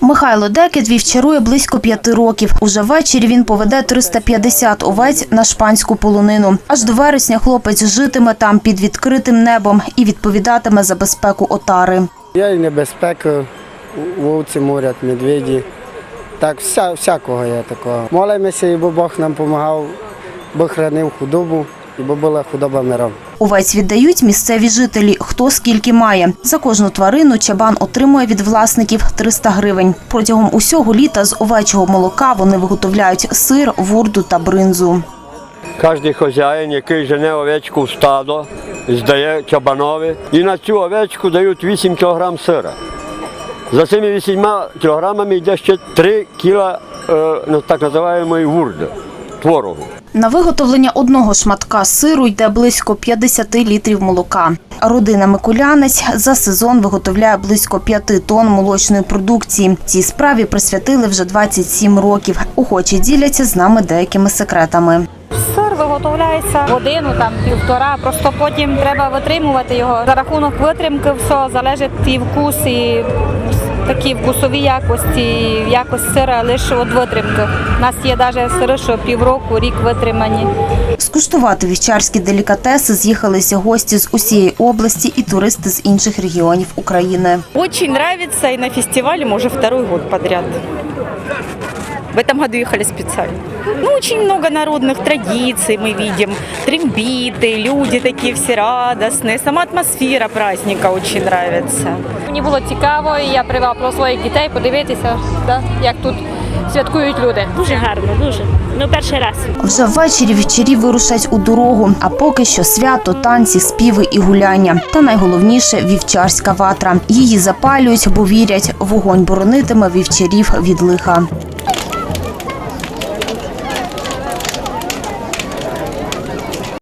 Михайло Декет вівчарує близько п'яти років. Уже ввечері він поведе 350 овець на шпанську полонину. Аж до вересня хлопець житиме там під відкритим небом і відповідатиме за безпеку отари. Є і небезпека, вовці морять, медведі. Так, вся, всякого є такого. Молимося, і бо Бог нам допомагав, Бог хранив худобу, бо була худоба миром. Овець віддають місцеві жителі, хто скільки має. За кожну тварину чабан отримує від власників 300 гривень. Протягом усього літа з овечого молока вони виготовляють сир, вурду та бринзу. Кожен хазяїн, який жене овечку в стадо, здає чабанові, і на цю овечку дають 8 кг сира. За цими 8 кілограмами йде ще 3 кіла е, ну, так називаємої вурди, творогу. На виготовлення одного шматка сиру йде близько 50 літрів молока. Родина Микулянець за сезон виготовляє близько 5 тонн молочної продукції. Цій справі присвятили вже 27 років. Охочі діляться з нами деякими секретами. Сир виготовляється годину, там півтора. Просто потім треба витримувати його. За рахунок витримки все залежить і вкус, і такі вкусові якості, якось якость сира лише від витримки. У нас є навіть сири, що півроку, рік витримані. Скуштувати вівчарські делікатеси з'їхалися гості з усієї області і туристи з інших регіонів України. Дуже подобається і на фестивалі може второй год подряд. В этом году ехали специально. Ну, очень много народных традиций мы видим. Трембиты, люди такие все радостные. Сама атмосфера праздника очень нравится. Мені було цікаво, і я привела про своїх дітей подивитися, да, як тут святкують люди. Дуже гарно, дуже. Ну, перший раз. Вже ввечері вівчарі вирушать у дорогу. А поки що свято, танці, співи і гуляння. Та найголовніше вівчарська ватра. Її запалюють, бо вірять, вогонь боронитиме вівчарів від лиха.